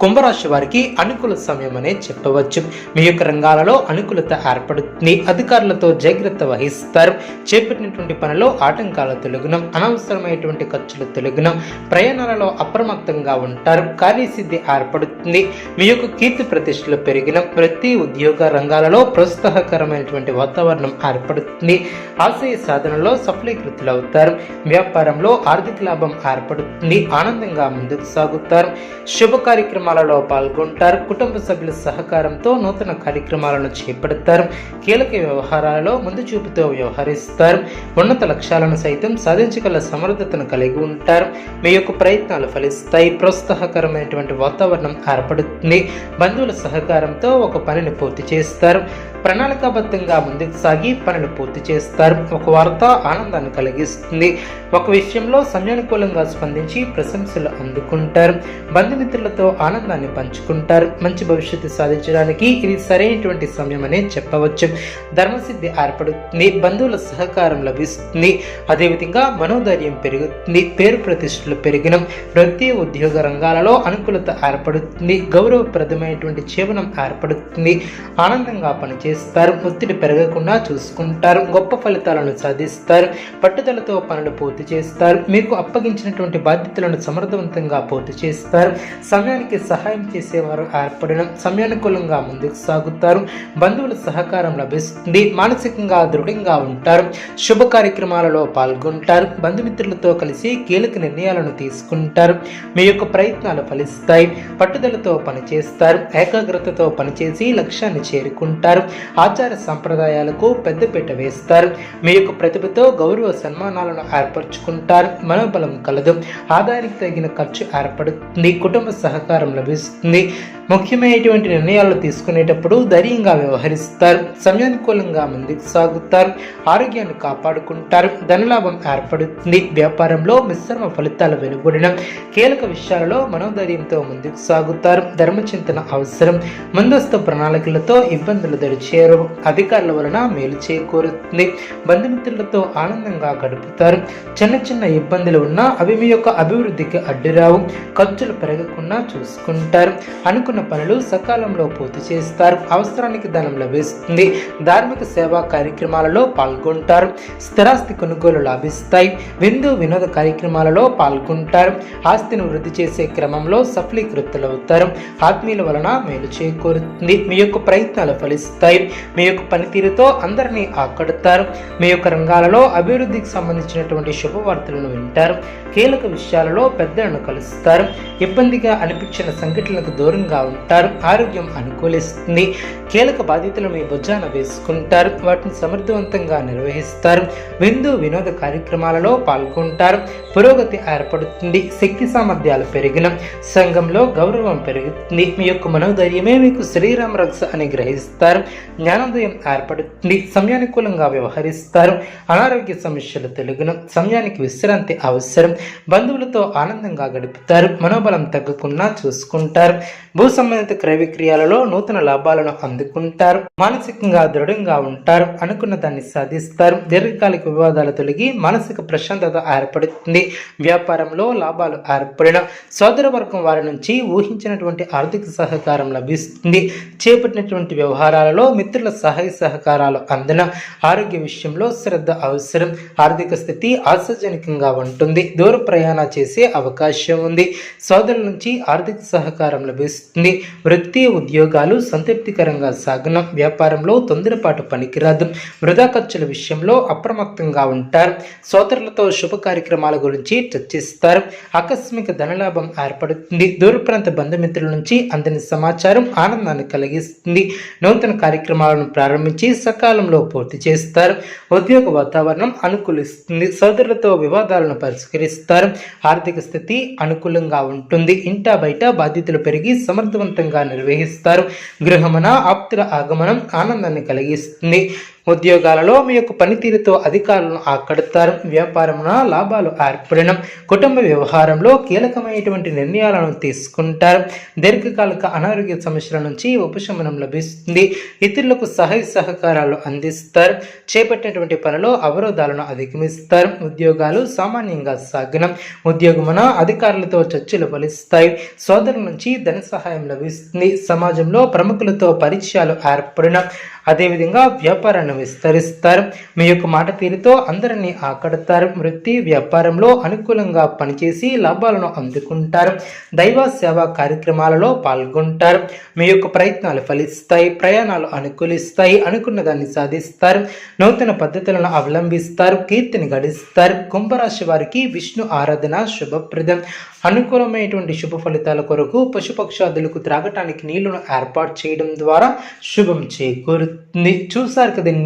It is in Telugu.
కుంభరాశి వారికి అనుకూల సమయం అనే చెప్పవచ్చు. మీ యొక్క రంగాలలో అనుకూలత ఏర్పడుతుంది. అధికారులతో జాగ్రత్త వహిస్తారు. చేపట్టినటువంటి పనిలో ఆటంకాల తొలగునం అనవసరమైనటువంటి ఖర్చులు తొలగునం ప్రయాణాలలో అప్రమత్తంగా ఉంటారు. కార్యసిద్ధి ఏర్పడుతుంది. మీ యొక్క కీర్తి ప్రతిష్టలు పెరిగిన ప్రతి ఉద్యోగ రంగాలలో ప్రోత్సాహకరమైనటువంటి వాతావరణం ఏర్పడుతుంది. ఆశయ సాధనలో సఫలీకృతులు అవుతారు వ్యాపారంలో ఆర్థిక లాభం ఏర్పడుతుంది. ఆనందంగా ముందుకు సాగుతారు. శుభకార్య కార్యక్రమాలలో పాల్గొంటారు. కుటుంబ సభ్యుల సహకారంతో నూతన కార్యక్రమాలను చేపడతారు. కీలక వ్యవహారాలలో ముందు చూపుతో వ్యవహరిస్తారు. ఉన్నత లక్ష్యాలను సైతం సాధించగల సమర్థతను కలిగి ఉంటారు. మీ యొక్క ప్రయత్నాలు ఫలిస్తాయి. ప్రోత్సాహకరమైనటువంటి వాతావరణం ఏర్పడుతుంది. బంధువుల సహకారంతో ఒక పనిని పూర్తి చేస్తారు. ప్రణాళికాబద్ధంగా ముందుకు సాగి పనులు పూర్తి చేస్తారు. ఒక వార్త ఆనందాన్ని కలిగిస్తుంది. ఒక విషయంలో సమయానుకూలంగా స్పందించి ప్రశంసలు అందుకుంటారు. బంధుమిత్రులతో ఆనందాన్ని పంచుకుంటారు. మంచి భవిష్యత్తు సాధించడానికి ఇది సరైనటువంటి సమయం అనే చెప్పవచ్చు. ధర్మసిద్ధి ఏర్పడుతుంది. బంధువుల సహకారం లభిస్తుంది. అదేవిధంగా మనోధైర్యం పెరుగుతుంది. పేరు ప్రతిష్టలు పెరిగిన. వృత్తి ఉద్యోగ రంగాలలో అనుకూలత ఏర్పడుతుంది. గౌరవప్రదమైనటువంటి జీవనం ఏర్పడుతుంది. ఆనందంగా చేస్తారు ఒత్తిడి పెరగకుండా చూసుకుంటారు గొప్ప ఫలితాలను సాధిస్తారు పట్టుదలతో పనులు పూర్తి చేస్తారు మీకు అప్పగించినటువంటి బాధ్యతలను సమర్థవంతంగా పూర్తి చేస్తారు సమయానికి సహాయం చేసేవారు ఏర్పడడం సమయానుకూలంగా ముందుకు సాగుతారు బంధువుల సహకారం లభిస్తుంది మానసికంగా దృఢంగా ఉంటారు శుభ కార్యక్రమాలలో పాల్గొంటారు బంధుమిత్రులతో కలిసి కీలక నిర్ణయాలను తీసుకుంటారు మీ యొక్క ప్రయత్నాలు ఫలిస్తాయి పట్టుదలతో పనిచేస్తారు ఏకాగ్రతతో పనిచేసి లక్ష్యాన్ని చేరుకుంటారు ఆచార సంప్రదాయాలకు పెద్దపీట వేస్తారు. మీ యొక్క ప్రతిభతో గౌరవ సన్మానాలను ఏర్పరచుకుంటారు. మనోబలం కలదు. ఆదాయానికి తగిన ఖర్చు ఏర్పడుతుంది. కుటుంబ సహకారం లభిస్తుంది. ముఖ్యమైనటువంటి నిర్ణయాలు తీసుకునేటప్పుడు ధైర్యంగా వ్యవహరిస్తారు. సమయానుకూలంగా ముందుకు సాగుతారు. ఆరోగ్యాన్ని కాపాడుకుంటారు. ధనలాభం ఏర్పడుతుంది. వ్యాపారంలో మిశ్రమ ఫలితాలు వెలువడిన కీలక విషయాలలో మనోధైర్యంతో ముందుకు సాగుతారు. ధర్మచింతన అవసరం. ముందస్తు ప్రణాళికలతో ఇబ్బందులు చేరు. అధికారుల వలన మేలు చేకూరుతుంది. బంధుమిత్రులతో ఆనందంగా గడుపుతారు. చిన్న చిన్న ఇబ్బందులు ఉన్నా అవి మీ యొక్క అభివృద్ధికి అడ్డురావు. ఖర్చులు పెరగకుండా చూసుకుంటారు. అనుకున్న పనులు సకాలంలో పూర్తి చేస్తారు. అవసరానికి ధనం లభిస్తుంది. ధార్మిక సేవా కార్యక్రమాలలో పాల్గొంటారు. స్థిరాస్తి కొనుగోలు లాభిస్తాయి. విందు వినోద కార్యక్రమాలలో పాల్గొంటారు. ఆస్తిని వృద్ధి చేసే క్రమంలో సఫలీకృతులవుతారు. ఆత్మీయుల వలన మేలు చేకూరుతుంది. మీ యొక్క ప్రయత్నాలు ఫలిస్తాయి. మీ యొక్క పనితీరుతో అందరినీ ఆకడుతారు. మీ యొక్క రంగాలలో అభివృద్ధికి సంబంధించినటువంటి శుభవార్తలను వింటారు. కీలక విషయాలలో పెద్దలను కలుస్తారు. ఇబ్బందిగా అనిపించిన సంఘటనలకు దూరంగా ఉంటారు. ఆరోగ్యం అనుకూలిస్తుంది. కీలక బాధ్యతలు మీ భుజాన వేసుకుంటారు. వాటిని సమర్థవంతంగా నిర్వహిస్తారు. విందు వినోద కార్యక్రమాలలో పాల్గొంటారు. పురోగతి ఏర్పడుతుంది. శక్తి సామర్థ్యాలు పెరిగిన సంఘంలో గౌరవం పెరుగుతుంది. మీ యొక్క మనోధైర్యమే మీకు శ్రీరామ రక్ష అని గ్రహిస్తారు. జ్ఞానోదయం ఏర్పడుతుంది. సమయానుకూలంగా వ్యవహరిస్తారు. అనారోగ్య సమస్యలు తెలుగును సమయానికి విశ్రాంతి అవసరం. బంధువులతో ఆనందంగా గడుపుతారు. మనోబలం తగ్గకుండా చూసుకుంటారు. భూ సంబంధిత క్రయ విక్రయాలలో నూతన లాభాలను అందుకుంటారు. మానసికంగా దృఢంగా ఉంటారు. అనుకున్న దాన్ని సాధిస్తారు. దీర్ఘకాలిక వివాదాలు తొలగి మానసిక ప్రశాంతత ఏర్పడుతుంది. వ్యాపారంలో లాభాలు ఏర్పడిన సోదర వర్గం వారి నుంచి ఊహించినటువంటి ఆర్థిక సహకారం లభిస్తుంది. చేపట్టినటువంటి వ్యవహారాలలో మిత్రుల సహాయ సహకారాలు అందిన ఆరోగ్య విషయంలో శ్రద్ధ అవసరం ఆర్థిక స్థితి ఆశాజనకంగా ఉంటుంది దూర ప్రయాణ చేసే అవకాశం ఉంది సోదరుల నుంచి ఆర్థిక సహకారం లభిస్తుంది వృత్తి ఉద్యోగాలు సంతృప్తికరంగా సాగనం వ్యాపారంలో తొందరపాటు పనికిరాదు వృధా ఖర్చుల విషయంలో అప్రమత్తంగా ఉంటారు సోదరులతో శుభ కార్యక్రమాల గురించి చర్చిస్తారు ఆకస్మిక ధనలాభం ఏర్పడుతుంది దూర ప్రాంత బంధుమిత్రుల నుంచి అందని సమాచారం ఆనందాన్ని కలిగిస్తుంది నూతన కార్యక్రమం కార్యక్రమాలను ప్రారంభించి సకాలంలో పూర్తి చేస్తారు. ఉద్యోగ వాతావరణం అనుకూలిస్తుంది. సోదరులతో వివాదాలను పరిష్కరిస్తారు. ఆర్థిక స్థితి అనుకూలంగా ఉంటుంది. ఇంటా బయట బాధ్యతలు పెరిగి సమర్థవంతంగా నిర్వహిస్తారు. గృహమన ఆప్తుల ఆగమనం ఆనందాన్ని కలిగిస్తుంది. ఉద్యోగాలలో మీ యొక్క పనితీరుతో అధికారులను ఆకడతారు. వ్యాపారమున లాభాలు ఏర్పడడం కుటుంబ వ్యవహారంలో కీలకమైనటువంటి నిర్ణయాలను తీసుకుంటారు. దీర్ఘకాలిక అనారోగ్య సమస్యల నుంచి ఉపశమనం లభిస్తుంది. ఇతరులకు సహాయ సహకారాలు అందిస్తారు. చేపట్టినటువంటి పనిలో అవరోధాలను అధిగమిస్తారు. ఉద్యోగాలు సామాన్యంగా సాగనం. ఉద్యోగమున అధికారులతో చర్చలు ఫలిస్తాయి. సోదరుల నుంచి ధన సహాయం లభిస్తుంది. సమాజంలో ప్రముఖులతో పరిచయాలు ఏర్పడడం అదేవిధంగా వ్యాపారాన్ని విస్తరిస్తారు. మీ యొక్క మాట తీరుతో అందరినీ ఆకడతారు. వృత్తి వ్యాపారంలో అనుకూలంగా పనిచేసి లాభాలను అందుకుంటారు. దైవ సేవా కార్యక్రమాలలో పాల్గొంటారు. మీ యొక్క ప్రయత్నాలు ఫలిస్తాయి. ప్రయాణాలు అనుకూలిస్తాయి. అనుకున్న దాన్ని సాధిస్తారు. నూతన పద్ధతులను అవలంబిస్తారు. కీర్తిని గడిస్తారు. కుంభరాశి వారికి విష్ణు ఆరాధన శుభప్రదం. అనుకూలమైనటువంటి శుభ ఫలితాల కొరకు పశుపక్షాదులకు త్రాగటానికి నీళ్ళను ఏర్పాటు చేయడం ద్వారా శుభం చేకూరుతుంది. చూసారు కదండి?